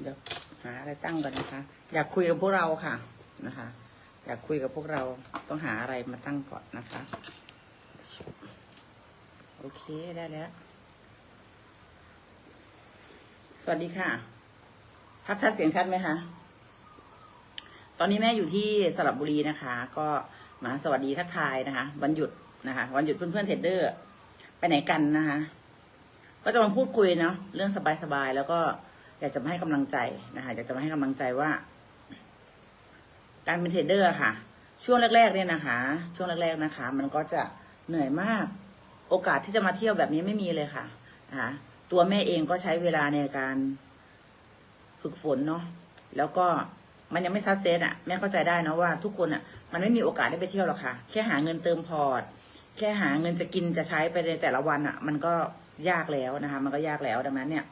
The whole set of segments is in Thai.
เดี๋ยวหาอะไรตั้งก่อนนะคะ อยากคุยกับพวกเราค่ะนะคะ อยากคุยกับพวกเราต้องหาอะไรมาตั้งก่อนนะคะ โอเคได้แล้ว สวัสดีค่ะภาพชัดเสียงชัดไหมคะตอนนี้แม่อยู่ที่สระบุรีนะคะ ก็มาสวัสดีทักทายนะคะ วันหยุดนะคะ วันหยุดเพื่อนๆเทรดเดอร์ ไปไหนกันนะคะ ก็จะมาพูดคุยเนาะเรื่องสบายๆแล้วก็อยากจะมาให้กำลังใจนะคะอยากจะมาให้กำลังใจว่า การเป็นเทรดเดอร์ค่ะ ช่วงแรก ๆ เนี่ยนะคะ ช่วงแรก ๆนะคะ มันก็จะเหนื่อยมาก โอกาสที่จะมาเที่ยวแบบนี้ไม่มีเลยค่ะนะคะตัวแม่เองก็ใช้เวลาในการฝึกฝนเนาะแล้วก็มันยังไม่ซัดเซตอะแม่เข้าใจได้นะว่าทุกคนอะมันไม่มีโอกาสได้ไปเที่ยวหรอกค่ะ แค่หาเงินเติมพอร์ต แค่หาเงินจะกินจะใช้ไปในแต่ละวันอะมันก็ ยากแล้วนะคะ มันก็ยากแล้วดังนั้นเนี่ย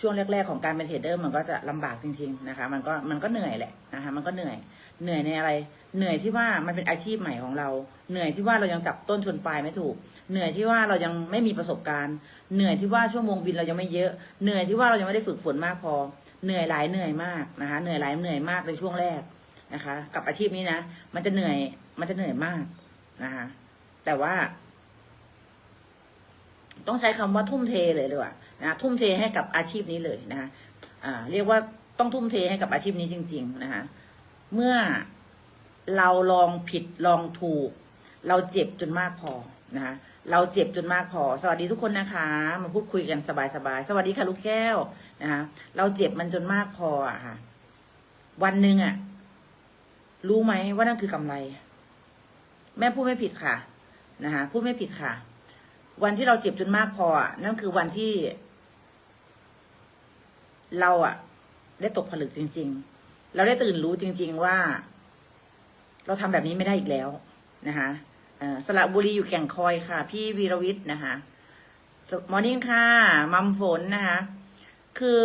ช่วงแรก ๆ ของการเป็นเทรดเดอร์มันก็จะลำบากจริง ๆนะคะ มันก็มันก็เหนื่อยแหละนะคะ มันก็เหนื่อยเหนื่อยในอะไร เหนื่อยที่ว่ามันเป็นอาชีพใหม่ของเรา เหนื่อยที่ว่าเรายังจับต้นชนปลายไม่ถูก เหนื่อยที่ว่าเรายังไม่มีประสบการณ์ เหนื่อยที่ว่าชั่วโมงบินเรายังไม่เยอะ เหนื่อยที่ว่าเรายังไม่ได้ฝึกฝนมากพอ เหนื่อยหลายเหนื่อยมากนะคะ เหนื่อยหลายเหนื่อยมากในช่วงแรกนะคะ กับอาชีพนี้นะ มันจะเหนื่อย มันจะเหนื่อยมากนะคะ แต่ว่า ต้องใช้คำว่าทุ่มเทเลยเลยว่านะทุ่มเทให้กับอาชีพนี้เลยนะคะเรียกว่าต้องทุ่มเทให้กับอาชีพนี้จริง ๆ นะคะเมื่อเราลองผิดลองถูก เราเจ็บจนมากพอนะคะเราเจ็บจนมากพอ สวัสดีทุกคนนะคะ มาพูดคุยกันสบายๆสวัสดีค่ะลูกแก้วนะคะเราเจ็บมันจนมากพออะค่ะ วันหนึ่งอะรู้ไหมว่านั่นคือกำไร แม่พูดไม่ผิดค่ะนะคะพูดไม่ผิดค่ะ วันที่เราเจ็บจนมากพอ นั่นคือวันที่ เราอะได้ตกผลึกจริง ๆ เราได้ตื่นรู้จริง ๆว่า เราทำแบบนี้ไม่ได้อีกแล้วนะคะอ่อสระบุรีอยู่แก่งคอยค่ะ พี่วีรวิทย์นะคะมอร์นิ่งค่ะมัมฝนนะคะคือ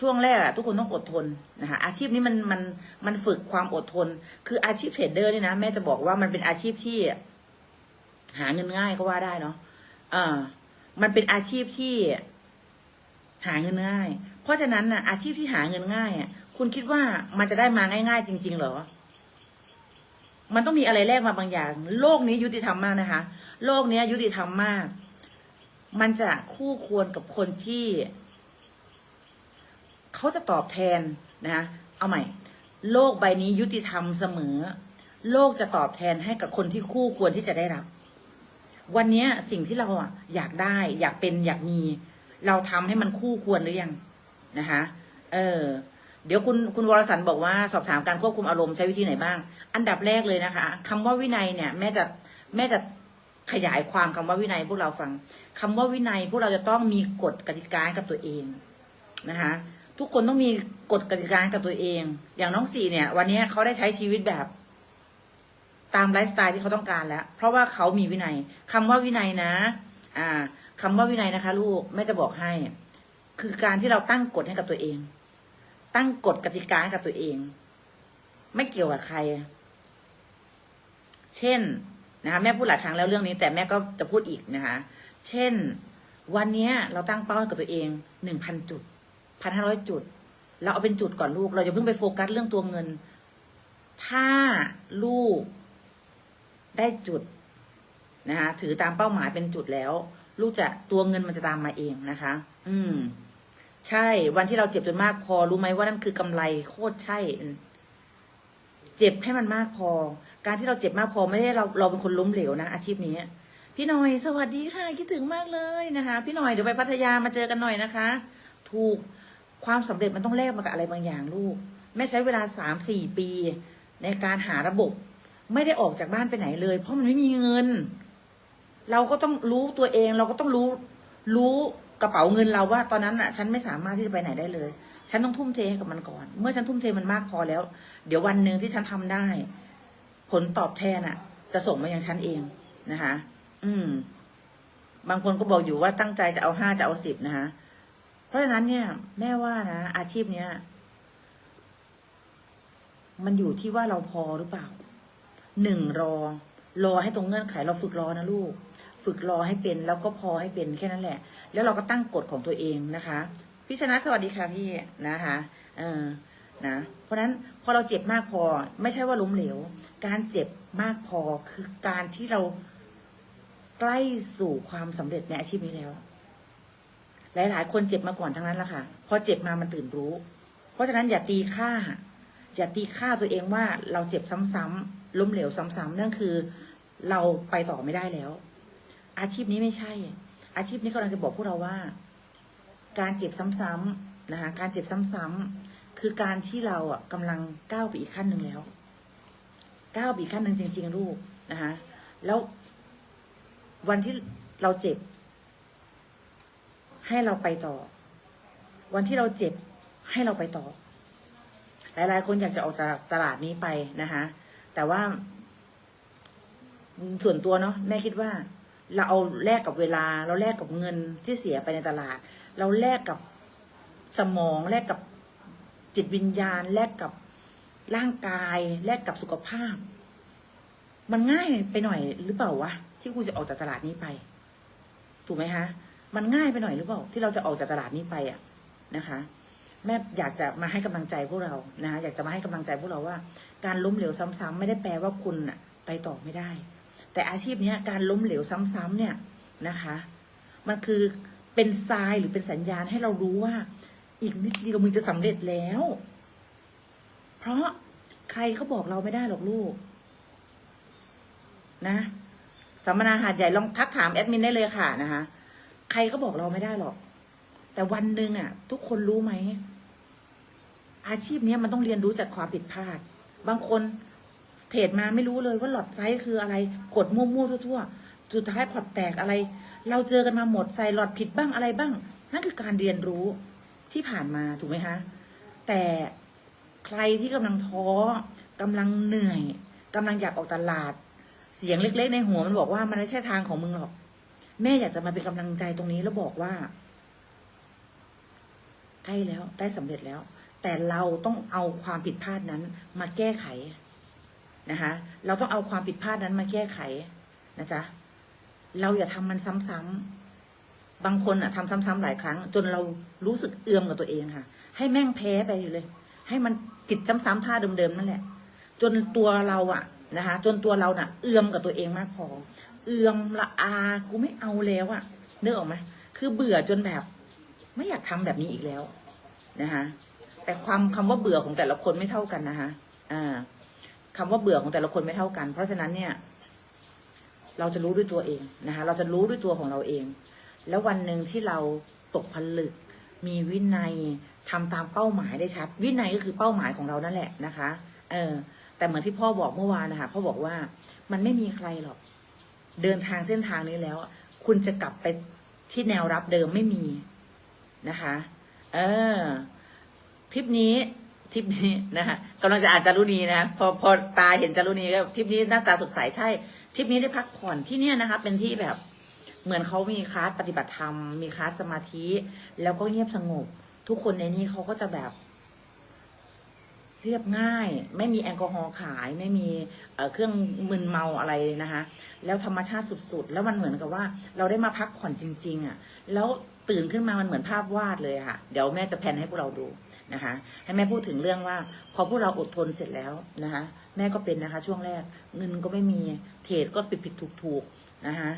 ช่วงแรกอะทุกคนต้องอดทนนะคะอาชีพนี้มันมันมันฝึกความอดทน คืออาชีพเทรดเดอร์นี่นะแม่จะบอกว่ามันเป็นอาชีพที่ หาเงินง่ายก็ว่าได้เนาะ อ่ามันเป็นอาชีพที่หาเงินง่าย เพราะฉะนั้นน่ะอาชีพที่หาเงินง่ายอะ คุณคิดว่ามันจะได้มาง่าย ๆ จริง ๆ เหรอ มันต้องมีอะไรแลกมาบางอย่าง โลกนี้ยุติธรรมมากนะคะ โลกนี้ยุติธรรมมาก มันจะคู่ควรกับคนที่เขาจะตอบแทนนะคะเอาใหม่ โลกใบนี้ยุติธรรมเสมอ โลกจะตอบแทนให้กับคนที่คู่ควรที่จะได้รับ วันนี้สิ่งที่เราอะอยากได้ อยากเป็นอยากมี เราทำให้มันคู่ควรหรือยังนะคะ เออ เดี๋ยวคุณคุณวรสันบอกว่าสอบถามการควบคุมอารมณ์ใช้วิธีไหนบ้าง อันดับแรกเลยนะคะคำว่าวินัยเนี่ย แม่จะแม่จะขยายความคำว่าวินัยพวกเราฟังคำว่าวินัยพวกเราจะต้องมีกฎกติกากับตัวเองนะคะทุกคนต้องมีกฎกติกากับตัวเอง อย่างน้องสี่เนี่ย วันนี้เขาได้ใช้ชีวิตแบบ ตามไลฟ์สไตล์ที่เขาต้องการแล้ว เพราะว่าเขามีวินัยคำว่าวินัยนะ อ่าคำว่าวินัยนะคะ ลูกแม่จะบอกให้ คือการที่เราตั้งกฎให้กับตัวเอง ตั้งกฎกติกาให้กับตัวเอง ไม่เกี่ยวกับใคร เช่นนะคะแม่พูดหลายครั้งแล้วเรื่องนี้ แต่แม่ก็จะพูดอีกนะคะ เช่น วันนี้เราตั้งเป้าให้กับตัวเองหนึ่งพันจุดพันห้าร้อยจุด เราเอาเป็นจุดก่อนลูก เราอย่าเพิ่งไปโฟกัสเรื่องตัวเงิน ถ้าลูก ได้จุดนะคะถือตามเป้าหมายเป็นจุดแล้ว ลูกจะตัวเงินมันจะตามมาเองนะคะ อืม ใช่ วันที่เราเจ็บจนมากพอรู้ไหมว่านั่นคือกำไรโคตรใช่ เจ็บให้มันมากพอ การที่เราเจ็บมากพอไม่ได้เราเราเป็นคนล้มเหลวนะอาชีพนี้พี่หน่อยสวัสดีค่ะ คิดถึงมากเลยนะคะ พี่หน่อยเดี๋ยวไปพัทยามาเจอกันหน่อยนะคะ ถูกความสำเร็จมันต้องแลกมากับอะไรบางอย่างลูกแม่ใช้เวลาสามสี่ปี ในการหาระบบ ไม่ได้ออกจากบ้านไปไหนเลย เพราะมันไม่มีเงิน เราก็ต้องรู้ตัวเอง เราก็ต้องรู้ รู้กระเป๋าเงินเราว่า ตอนนั้นอะ ฉันไม่สามารถที่จะไปไหนได้เลย ฉันต้องทุ่มเทให้กับมันก่อน เมื่อฉันทุ่มเทมันมากพอแล้ว เดี๋ยววันหนึ่งที่ฉันทำได้ ผลตอบแทนอะ จะส่งมายังฉันเองนะคะ อืม บางคนก็บอกอยู่ว่าตั้งใจจะเอาห้าจะเอาสิบนะคะเพราะฉะนั้นเนี่ย แม่ว่านะอาชีพเนี้ยมันอยู่ที่ว่าเราพอหรือเปล่า หนึ่งรอ รอให้ตรงเงื่อนไขเราฝึกรอนะลูก ฝึกรอให้เป็นแล้วก็พอให้เป็นแค่นั้นแหละ แล้วเราก็ตั้งกฎของตัวเองนะคะพี่ชนะสวัสดีค่ะพี่นะคะเออนะเพราะนั้นพอเราเจ็บมากพอ ไม่ใช่ว่าล้มเหลว การเจ็บมากพอคือการที่เราใกล้สู่ความสำเร็จในอาชีพนี้แล้ว หลาย ๆ คนเจ็บมาก่อนทั้งนั้นละค่ะ พอเจ็บมามันตื่นรู้ เพราะฉะนั้นอย่าตีค่า อย่าตีค่าตัวเองว่าเราเจ็บซ้ำๆ ล้มเหลวซ้ำๆนั่นคือ เราไปต่อไม่ได้แล้ว อาชีพนี้ไม่ใช่ อาชีพนี้กำลังจะบอกพวกเราว่า การเจ็บซ้ำๆนะคะการเจ็บซ้ำๆคือการที่เราอะกำลังก้าวไปอีกขั้นหนึ่งแล้วก้าวไปอีกขั้นหนึ่งจริง ๆ ลูกนะคะแล้ววันที่เราเจ็บ ให้เราไปต่อ วันที่เราเจ็บให้เราไปต่อ หลาย ๆ คนอยากจะออกจากตลาดนี้ไปนะคะ แต่ว่า ส่วนตัวเนาะแม่คิดว่า เราเอาแลกกับเวลา เราแลกกับเงินที่เสียไปในตลาด เราแลกกับสมองแลกกับจิตวิญญาณ แลกกับร่างกาย แลกกับสุขภาพ มันง่ายไปหน่อยหรือเปล่าวะที่กูจะออกจากตลาดนี้ไป ถูกไหมคะมันง่ายไปหน่อยหรือเปล่าที่เราจะออกจากตลาดนี้ไปอะนะคะ แม่อยากจะมาให้กำลังใจพวกเรานะคะอยากจะมาให้กำลังใจพวกเราว่า การล้มเหลวซ้ำๆไม่ได้แปลว่าคุณอะไปต่อไม่ได้ แต่อาชีพนี้การล้มเหลวซ้ำๆเนี่ยนะคะ มันคือเป็นทรายหรือเป็นสัญญาณให้เรารู้ว่า อีกนิดเดียวมึงจะสำเร็จแล้ว เพราะใครเขาบอกเราไม่ได้หรอกลูก นะสัมมนาหาดใหญ่ลองทักถามแอดมินได้เลยค่ะนะคะ ใครก็บอกเราไม่ได้หรอก แต่วันหนึ่งอะ ทุกคนรู้ไหม อาชีพนี้มันต้องเรียนรู้จากความผิดพลาด บางคนเทรดมาไม่รู้เลยว่าหลอดไซส์คืออะไร กดมั่วๆทั่วๆ สุดท้ายพอร์ตแตกอะไร เราเจอกันมาหมดใส่หลอดผิดบ้างอะไรบ้าง นั่นคือการเรียนรู้ที่ผ่านมาถูกไหมคะ แต่ใครที่กำลังท้อกำลังเหนื่อยกำลังอยากออกตลาด เสียงเล็ก ๆ ในหัวมันบอกว่ามันไม่ใช่ทางของมึงหรอก แม่อยากจะมาเป็นกำลังใจตรงนี้แล้วบอกว่า ใกล้แล้วใกล้สำเร็จแล้ว แต่เราต้องเอาความผิดพลาดนั้นมาแก้ไขนะคะ เราต้องเอาความผิดพลาดนั้นมาแก้ไขนะจ๊ะเราอย่าทำมันซ้ำๆบางคนอะทำซ้ำๆหลายครั้ง จนเรารู้สึกเอือมกับตัวเองค่ะ ให้แม่งแพ้ไปอยู่เลย ให้มันผิดซ้ำๆท่าเดิมๆนั่นแหละ จนตัวเราอะนะคะ จนตัวเราน่ะ เอือมกับตัวเองมากพอ เอื่อมละอากูไม่เอาแล้วอะนึกออกไหมคือเบื่อจนแบบ ไม่อยากทำแบบนี้อีกแล้วนะคะ แต่ความคำว่าเบื่อของแต่ละคนไม่เท่ากันนะคะอ่าคำว่าเบื่อของแต่ละคนไม่เท่ากัน เพราะฉะนั้นเนี่ย เราจะรู้ด้วยตัวเองนะคะ เราจะรู้ด้วยตัวของเราเอง แล้ววันหนึ่งที่เราตกผลึก มีวินัยทำตามเป้าหมายได้ชัด วินัยก็คือเป้าหมายของเรานั่นแหละนะคะ เออ แต่เหมือนที่พ่อบอกเมื่อวานนะคะพ่อบอกว่ามันไม่มีใครหรอก เดินทางเส้นทางนี้แล้ว คุณจะกลับไปที่แนวรับเดิมไม่มีนะคะ เออ ทริปนี้ทริปนี้นะคะกำลังจะอ่านจารุณีนะพอพอตาเห็นจารุณีก็ทริปนี้หน้าตาสดใสใช่ทริปนี้ได้พักผ่อนที่เนี่ยนะคะ เป็นที่แบบเหมือนเขามีคลาสปฏิบัติธรรม มีคลาสสมาธิ แล้วก็เงียบสงบ ทุกคนในนี้เขาก็จะแบบ เรียบง่าย ไม่มีแอลกอฮอล์ขาย ไม่มีเครื่องมึนเมาอะไรเลยนะคะ แล้วธรรมชาติสุดๆ แล้วมันเหมือนกับว่า เราได้มาพักผ่อนจริง ๆอะ แล้วตื่นขึ้นมามันเหมือนภาพวาดเลยค่ะ เดี๋ยวแม่จะแพนให้พวกเราดู นะคะ ให้แม่พูดถึงเรื่องว่า พอพวกเราอดทนเสร็จแล้วนะคะ แม่ก็เป็นนะคะ ช่วงแรกเงินก็ไม่มีเทรดก็ผิดผิดถูกถูกๆนะคะ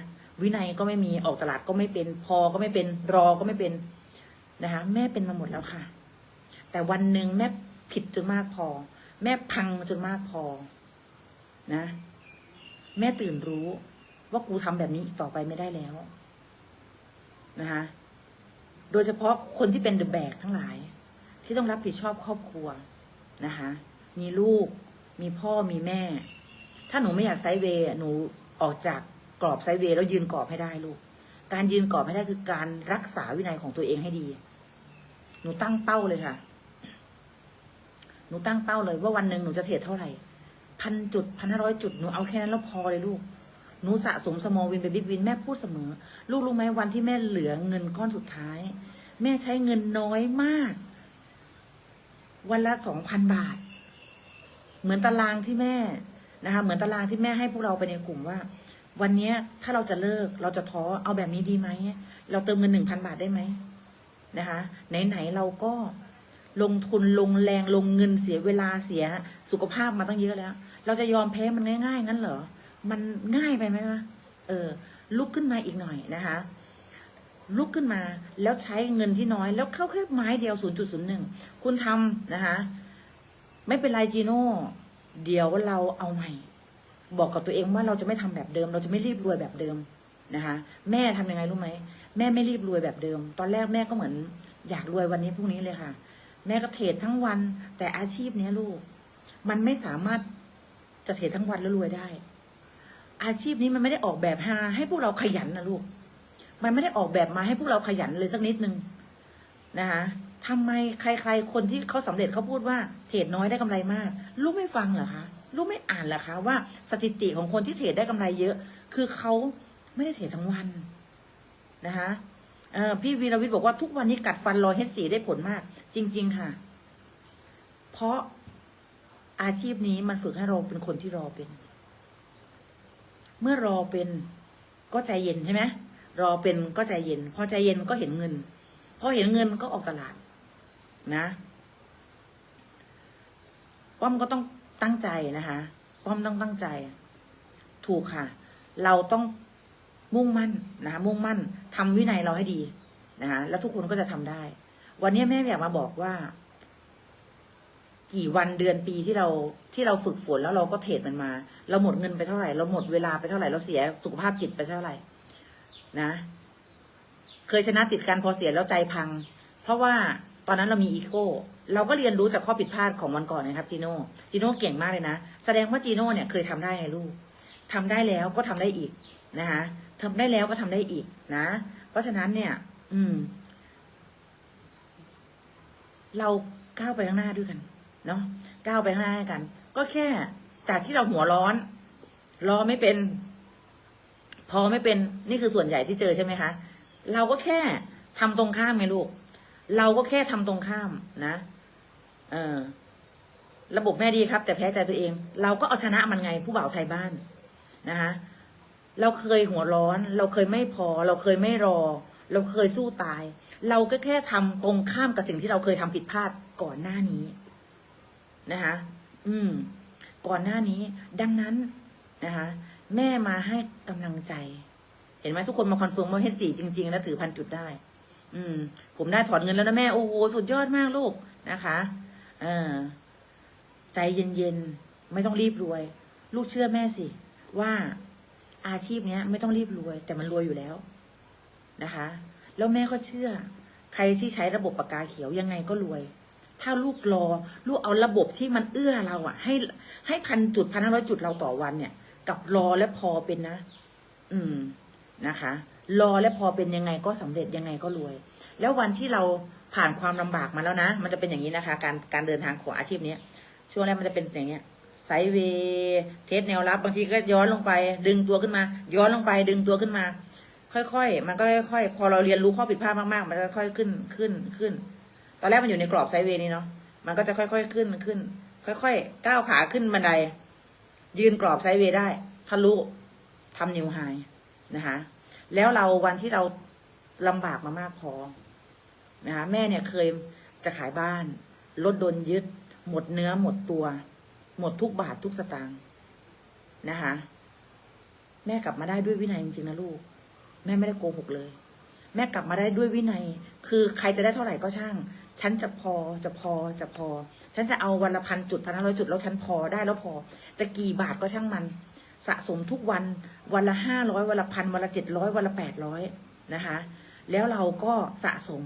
วินัยก็ไม่มีออกตลาดก็ไม่เป็น พอก็ไม่เป็นรอก็ไม่เป็นนะคะ แม่เป็นมาหมดแล้วค่ะ แต่วันหนึ่งแม่ผิดจนมากพอ แม่พังจนมากพอนะ แม่ตื่นรู้ว่ากูทำแบบนี้อีกต่อไปไม่ได้แล้วนะคะ โดยเฉพาะคนที่เป็นเดอะแบกทั้งหลาย ที่ต้องรับผิดชอบครอบครัวนะคะ มีลูก มีพ่อมีแม่ ถ้าหนูไม่อยากไซด์เวย์หนูออกจากกรอบไซด์เวย์แล้วยืนกรอบให้ได้ลูก การยืนกรอบให้ได้คือการรักษาวินัยของตัวเองให้ดี หนูตั้งเป้าเลยค่ะ หนูตั้งเป้าเลยว่าวันหนึ่งหนูจะเทรดเท่าไหร่พันจุดพันห้าร้อยจุดหนูเอาแค่นั้นแล้วพอเลยลูกหนูสะสมสมอลวินไปบิ๊กวินแม่พูดเสมอ ลูกรู้ไหมวันที่แม่เหลือเงินก้อนสุดท้าย แม่ใช้เงินน้อยมาก วันละสองพันบาท เหมือนตารางที่แม่นะคะ เหมือนตารางที่แม่ให้พวกเราไปในกลุ่มว่า วันนี้ถ้าเราจะเลิกเราจะท้อเอาแบบนี้ดีไหมเราเติมเงินหนึ่งพันบาทได้ไหมนะคะไหนๆเราก็ลงทุนลงแรงลงเงินเสียเวลาเสียสุขภาพมาตั้งเยอะแล้ว เราจะยอมแพ้มันง่ายๆงั้นเหรอ มันง่ายไปไหมวะเออ ลุกขึ้นมาอีกหน่อยนะคะ ลุกขึ้นมาแล้วใช้เงินที่น้อย แล้วเข้าแค่ไม้เดียว 0.01 คุณทำนะคะ ไม่เป็นไรจีโน่ เดี๋ยวเราเอาใหม่ บอกกับตัวเองว่าเราจะไม่ทำแบบเดิม เราจะไม่รีบรวยแบบเดิมนะคะ แม่ทำยังไงรู้ไหมแม่ไม่รีบรวยแบบเดิม ตอนแรกแม่ก็เหมือน อยากรวยวันนี้พรุ่งนี้เลยค่ะ แม่ก็เทรดทั้งวัน แต่อาชีพเนี้ยลูก มันไม่สามารถจะเทรดทั้งวันแล้วรวยได้ อาชีพนี้มันไม่ได้ออกแบบหาให้พวกเราขยันนะลูก มันไม่ได้ออกแบบมาให้พวกเราขยันเลยสักนิดนึงนะคะทำไมใคร ๆ คนที่เขาสำเร็จเขาพูดว่าเทรดน้อยได้กำไรมาก ลูกไม่ฟังเหรอคะลูกไม่อ่านเหรอคะว่าสถิติของคนที่เทรดได้กำไรเยอะ คือเขาไม่ได้เทรดทั้งวันนะคะพี่วีรวิทย์บอกว่าทุกวันนี้กัดฟันรอเฮดสีได้ผลมาก จริง ๆ ค่ะ เพราะอาชีพนี้มันฝึกให้เราเป็นคนที่รอเป็น เมื่อรอเป็นก็ใจเย็นใช่ไหม รอเป็นก็ใจเย็น พอใจเย็นก็เห็นเงิน พอเห็นเงินก็ออกตลาดนะป้อมก็ต้องตั้งใจนะคะป้อมต้องตั้งใจ ถูกค่ะ เราต้องมุ่งมั่นนะคะมุ่งมั่นทำวินัยเราให้ดีนะคะแล้วทุกคนก็จะทำได้ วันนี้แม่อยากมาบอกว่า กี่วันเดือนปีที่เราที่เราฝึกฝนแล้วเราก็เทรดมันมา เราหมดเงินไปเท่าไหร่ เราหมดเวลาไปเท่าไหร่เราเสียสุขภาพจิตไปเท่าไหร่ นะ เคยชนะติดกันพอเสียแล้วใจพัง เพราะว่าตอนนั้นเรามีอีโก้เราก็เรียนรู้จากข้อผิดพลาดของวันก่อนนะครับจีโน่จีโน่เก่งมากเลยนะ แสดงว่าจีโน่เนี่ยเคยทำได้ไงลูกทำได้แล้วก็ทำได้อีกนะคะทำได้แล้วก็ทำได้อีกนะ เพราะฉะนั้นเนี่ย อืม เราก้าวไปข้างหน้าด้วยกันเนาะก้าวไปข้างหน้ากัน ก็แค่จากที่เราหัวร้อน รอไม่เป็น พอไม่เป็นนี่คือส่วนใหญ่ที่เจอใช่ไหมคะ เราก็แค่ทำตรงข้ามไงลูก เราก็แค่ทำตรงข้ามนะ เออ ระบบแม่ดีครับ แต่แพ้ใจตัวเอง เราก็เอาชนะมันไงผู้บ่าวไทยบ้านนะคะเราเคยหัวร้อน เราเคยไม่พอ เราเคยไม่รอ เราเคยสู้ตาย เราก็แค่ทำตรงข้ามกับสิ่งที่เราเคยทำผิดพลาดก่อนหน้านี้นะคะ อืม ก่อนหน้านี้ ดังนั้นนะคะ แม่มาให้กำลังใจ เห็นไหมทุกคนมาคอนเฟิร์มว่าเฮดสี่จริง ๆ แล้วถือพันจุดได้ อืม ผมได้ถอนเงินแล้วนะแม่โอ้โหสุดยอดมากลูกนะคะเออใจเย็นๆไม่ต้องรีบรวย ลูกเชื่อแม่สิ ว่าอาชีพเนี้ย ไม่ต้องรีบรวย แต่มันรวยอยู่แล้วนะคะ แล้วแม่ก็เชื่อ ใครที่ใช้ระบบปากกาเขียวยังไงก็รวย ถ้าลูกรอ ลูกเอาระบบที่มันเอื้อเราอะให้ให้พันจุดพันห้าร้อยจุดเราต่อวันเนี่ย กับรอและพอเป็นนะ อืมนะคะ รอและพอเป็นยังไงก็สำเร็จยังไงก็รวย แล้ววันที่เราผ่านความลำบากมาแล้วนะ มันจะเป็นอย่างนี้นะคะ การการเดินทางของอาชีพเนี้ยช่วงแรกมันจะเป็นอย่างเงี้ยไซเวย์เทสแนวรับบางทีก็ย้อนลงไป ดึงตัวขึ้นมา ย้อนลงไป ดึงตัวขึ้นมา ค่อยๆ มันก็ค่อยๆ พอเราเรียนรู้ข้อผิดพลาดมากๆ มันจะค่อยขึ้นขึ้นขึ้น ตอนแรกมันอยู่ในกรอบไซเวนี้เนาะมันก็จะค่อยๆขึ้นขึ้น ค่อย ๆ ก้าวขาขึ้นบันได ยืนกรอบไซด์เวย์ได้ทะลุทำนิวไฮนะคะ แล้วเราวันที่เราลำบากมามากพอนะคะแม่เนี่ยเคยจะขายบ้านรถโดนยึด หมดเนื้อหมดตัว หมดทุกบาททุกสตางค์นะคะแม่กลับมาได้ด้วยวินัยจริงๆนะลูก แม่ไม่ได้โกหกเลย แม่กลับมาได้ด้วยวินัย คือใครจะได้เท่าไหร่ก็ช่าง ฉันจะพอจะพอจะพอ ฉันจะเอาวันละพันจุดพันห้าร้อยจุดแล้วฉันพอได้แล้วพอ จะกี่บาทก็ช่างมัน สะสมทุกวันวันละห้าร้อยวันละพันวันละเจ็ดร้อยวันละแปดร้อยนะคะ แล้วเราก็สะสม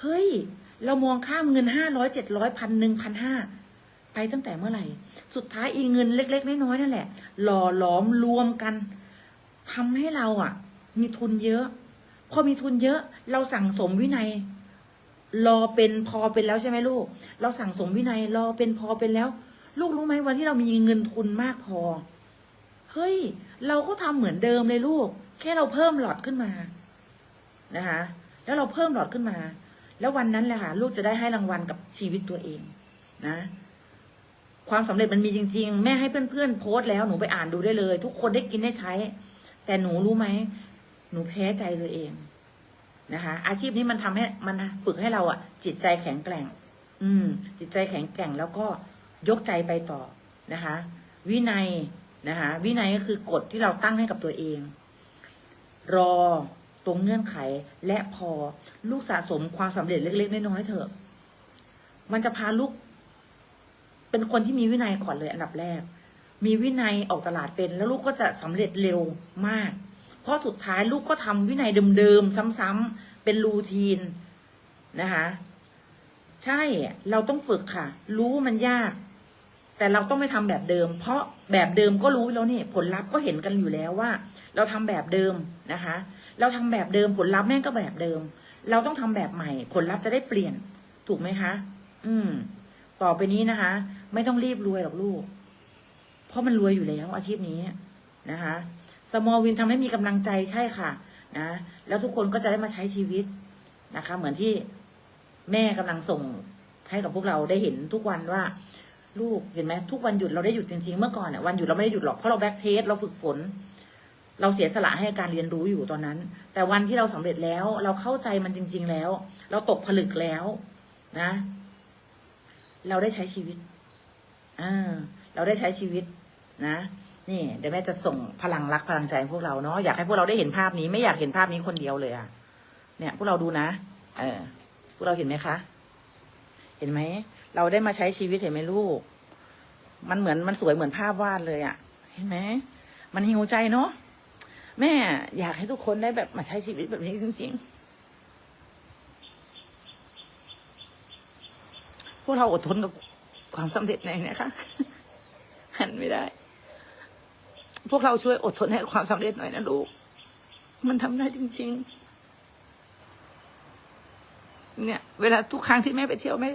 เฮ้ย เรามองข้ามเงินห้าร้อยเจ็ดร้อยพันหนึ่งพันห้าไปตั้งแต่เมื่อไหร่ สุดท้ายอีเงินเล็ก ๆ น้อยๆนั่นแหละ หล่อหลอมรวมกันทำให้เราอะ มีทุนเยอะ พอมีทุนเยอะ เราสั่งสมวินัย รอเป็นพอเป็นแล้วใช่ไหมลูก เราสั่งสมวินัยรอเป็นพอเป็นแล้ว ลูกรู้ไหมวันที่เรามีเงินทุนมากพอ เฮ้ย เราก็ทำเหมือนเดิมเลยลูก แค่เราเพิ่มหลอดขึ้นมานะคะ แล้วเราเพิ่มหลอดขึ้นมา แล้ววันนั้นแหละค่ะลูกจะได้ให้รางวัลกับชีวิตตัวเองนะ ความสำเร็จมันมีจริง ๆ แม่ให้เพื่อนๆโพสต์แล้วหนูไปอ่านดูได้เลย ทุกคนได้กินได้ใช้ แต่หนูรู้ไหมหนูแพ้ใจตัวเอง นะคะ อาชีพนี้มันทำให้มันฝึกให้เราอะจิตใจแข็งแกร่ง อืม จิตใจแข็งแกร่งแล้วก็ยกใจไปต่อนะคะ วินัยนะคะ วินัยก็คือกฎที่เราตั้งให้กับตัวเอง รอตรงเงื่อนไขและพอลูกสะสมความสำเร็จเล็ก ๆ น้อยๆเถอะ มันจะพาลูก เป็นคนที่มีวินัยก่อนเลยอันดับแรก มีวินัยออกตลาดเป็น แล้วลูกก็จะสำเร็จเร็วมาก ราะสุดท้ายลูกก็ทำวินัยเดิมๆซ้ำๆเป็นรูทีนนะคะ ใช่เราต้องฝึกค่ะ รู้มันยาก แต่เราต้องไม่ทำแบบเดิม เพราะแบบเดิมก็รู้แล้วนี่ผลลัพธ์ก็เห็นกันอยู่แล้วว่า เราทำแบบเดิมนะคะ เราทำแบบเดิมผลลัพธ์แม่งก็แบบเดิม เราต้องทำแบบใหม่ ผลลัพธ์จะได้เปลี่ยนถูกไหมคะ อืม ต่อไปนี้นะคะ ไม่ต้องรีบรวยหรอกลูก เพราะมันรวยอยู่แล้วอาชีพนี้นะคะ สมอลวินทำให้มีกำลังใจใช่ค่ะนะแล้วทุกคนก็จะได้มาใช้ชีวิตนะคะ เหมือนที่แม่กำลังส่งให้กับพวกเราได้เห็นทุกวันว่า ลูกเห็นไหมทุกวันหยุดเราได้หยุดจริงๆเมื่อก่อนเนี่ยวันหยุดเราไม่ได้หยุดหรอกเพราะเราแบ็กเทสเราฝึกฝน เราเสียสละให้การเรียนรู้อยู่ตอนนั้น แต่วันที่เราสำเร็จแล้ว เราเข้าใจมันจริง ๆ แล้ว เราตกผลึกแล้วนะ เราได้ใช้ชีวิตอ่าเราได้ใช้ชีวิตนะ นี่เดี๋ยวแม่จะส่งพลังรักพลังใจให้พวกเราเนาะอยากให้พวกเราได้เห็นภาพนี้ไม่อยากเห็นภาพนี้คนเดียวเลยอะเนี่ย พวกเราดูนะ เออ พวกเราเห็นไหมคะ เห็นไหม เราได้มาใช้ชีวิตเห็นไหมลูก มันเหมือนมันสวยเหมือนภาพวาดเลยอะเห็นไหมมันหิวใจเนาะแม่อยากให้ทุกคนได้แบบมาใช้ชีวิตแบบนี้จริงๆพวกเราอดทนกับความสำเร็จในนี้ยค่ะหันไม่ได้ พวกเราช่วยอดทนให้ความสำเร็จหน่อยนะลูก มันทำได้จริง ๆ เนี่ย เวลาทุกครั้งที่แม่ไปเที่ยวแม่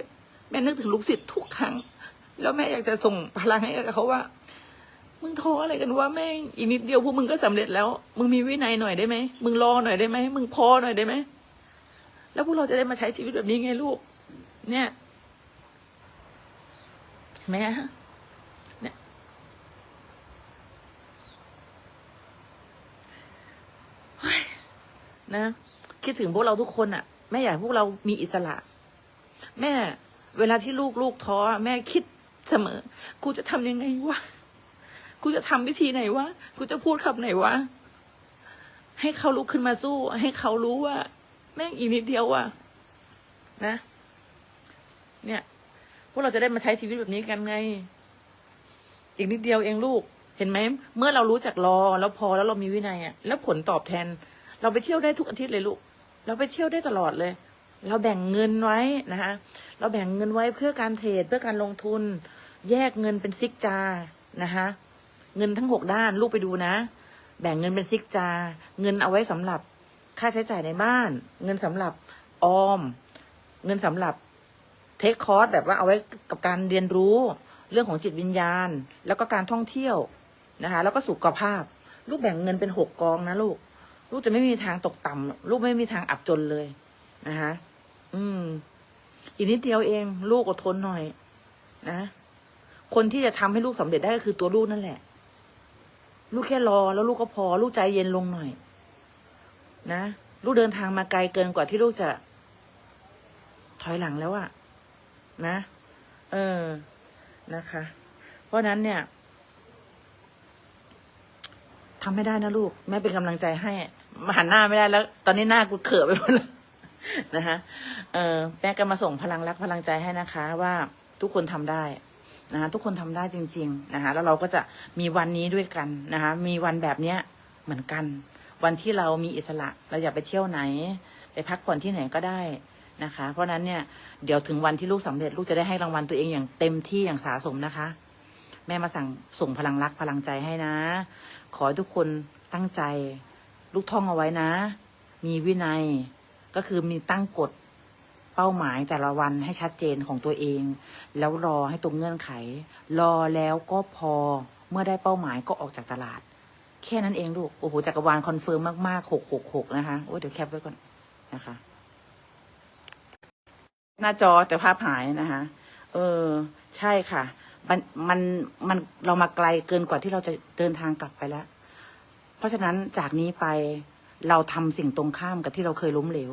แม่นึกถึงลูกศิษย์ทุกครั้ง แล้วแม่อยากจะส่งพลังให้กับเขาว่า มึงท้ออะไรกันว่าแม่อีกนิดเดียวพวกมึงก็สำเร็จแล้ว มึงมีวินัยหน่อยได้ไหมมึงรอหน่อยได้ไหมมึงพอหน่อยได้ไหมแล้วพวกเราจะได้มาใช้ชีวิตแบบนี้ไงลูก เนี่ยเห็นไหมฮะเนี่ย นะ คิดถึงพวกเราทุกคนอะ่ะ แม่อยากให้พวกเรามีอิสระ แม่เวลาที่ลูกลูกท้อแม่คิดเสมอ กูจะทำยังไงวะกูจะทำวิธีไหนวะกูจะพูดคำไหนวะให้เขาลุกขึ้นมาสู้ ให้เขารู้ว่า แม่งอีกนิดเดียวว่ะนะ เนี่ยพวกเราจะได้มาใช้ชีวิตแบบนี้กันไง อีกนิดเดียวเองลูก เห็นไหม เมื่อเรารู้จักรอ แล้วพอแล้วเรามีวินัยอะแล้วผลตอบแทน เราไปเที่ยวได้ทุกอาทิตย์เลยลูก เราไปเที่ยวได้ตลอดเลย เราแบ่งเงินไว้นะคะ เราแบ่งเงินไว้เพื่อการเทรดเพื่อการลงทุน แยกเงินเป็นซิกจานะคะเงินทั้งหกด้านลูกไปดูนะ แบ่งเงินเป็นซิกจา เงินเอาไว้สำหรับค่าใช้จ่ายในบ้าน เงินสำหรับออม เงินสำหรับเทคคอร์สแบบว่าเอาไว้กับการเรียนรู้ เรื่องของจิตวิญญาณ แล้วก็การท่องเที่ยวนะคะ แล้วก็สุขภาพ ลูกแบ่งเงินเป็นหกกองนะลูก ลูกจะไม่มีทางตกต่ำลูกไม่มีทางอับจนเลยนะคะอืม อีกนิดเดียวเอง ลูกอดทนหน่อย นะคนที่จะทำให้ลูกสำเร็จได้ก็คือตัวลูกนั่นแหละ ลูกแค่รอแล้วลูกก็พอ ลูกใจเย็นลงหน่อย นะลูกเดินทางมาไกลเกินกว่าที่ลูกจะ ถอยหลังแล้วอะนะ เออนะคะ เพราะนั้นเนี่ย ทำไม่ได้นะลูก แม่เป็นกำลังใจให้หันหน้าไม่ได้แล้ว ตอนนี้หน้ากูเขิบไปหมดแล้วนะคะเออแม่ก็มาส่งพลังรักพลังใจให้นะคะ ว่าทุกคนทำได้นะคะทุกคนทำได้จริง ๆนะคะแล้วเราก็จะมีวันนี้ด้วยกันนะคะ มีวันแบบเนี้ยเหมือนกัน วันที่เรามีอิสระ เราอยากไปเที่ยวไหน ไปพักผ่อนที่ไหนก็ได้นะคะ เพราะนั้นเนี่ยเดี๋ยวถึงวันที่ลูกสำเร็จลูกจะได้ให้รางวัลตัวเองอย่างเต็มที่อย่างสาสมนะคะ แม่มาสั่งส่งพลังรักพลังใจให้นะ ขอให้ทุกคนตั้งใจ ลูกท่องเอาไว้นะ มีวินัย ก็คือมีตั้งกฎเป้าหมายแต่ละวันให้ชัดเจนของตัวเอง แล้วรอให้ตรงเงื่อนไข รอแล้วก็พอเมื่อได้เป้าหมายก็ออกจากตลาด แค่นั้นเองลูกโอ้โหจักรวาลคอนเฟิร์มมากๆหกหกหกนะคะโอ้เดี๋ยวแคปไว้ก่อนนะคะ หน้าจอแต่ภาพหายนะคะ เออ ใช่ค่ะ มันมันมันเรามาไกลเกินกว่าที่เราจะเดินทางกลับไปแล้ว เพราะฉะนั้นจากนี้ไปเราทำสิ่งตรงข้ามกับที่เราเคยล้มเหลว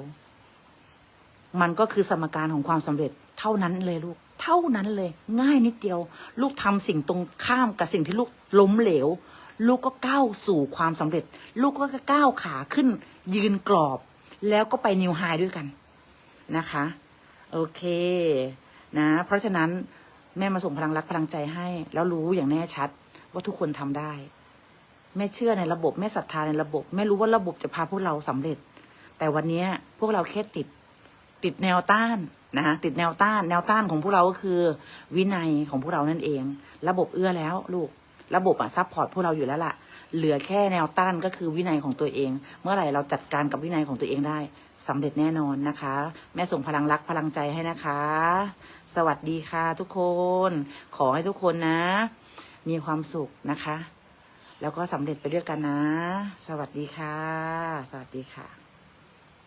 มันก็คือสมการของความสำเร็จเท่านั้นเลยลูก เท่านั้นเลย ง่ายนิดเดียว ลูกทำสิ่งตรงข้ามกับสิ่งที่ลูกล้มเหลว ลูกก็ก้าวสู่ความสำเร็จ ลูกก็ก้าวขาขึ้น ยืนกรอบ แล้วก็ไปนิวไฮด้วยกันนะคะ โอเค นะ เพราะฉะนั้น แม่มาส่งพลังรักพลังใจให้ แล้วรู้อย่างแน่ชัด ว่าทุกคนทำได้ แม่เชื่อในระบบแม่ศรัทธาในระบบ แม่รู้ว่าระบบจะพาพวกเราสำเร็จ แต่วันนี้พวกเราแค่ติด ติดแนวต้านนะคะติดแนวต้าน แนวต้านของพวกเราก็คือ วินัยของพวกเรานั่นเอง ระบบเอื้อแล้วลูก ระบบอะซัพพอร์ตพวกเราอยู่แล้วล่ะ เหลือแค่แนวต้านก็คือวินัยของตัวเอง เมื่อไหร่เราจัดการกับวินัยของตัวเองได้สำเร็จแน่นอนนะคะ แม่ส่งพลังรักพลังใจให้นะคะ สวัสดีค่ะทุกคน ขอให้ทุกคนนะ มีความสุขนะคะ แล้วก็สำเร็จไปด้วยกันนะ สวัสดีค่ะ สวัสดีค่ะ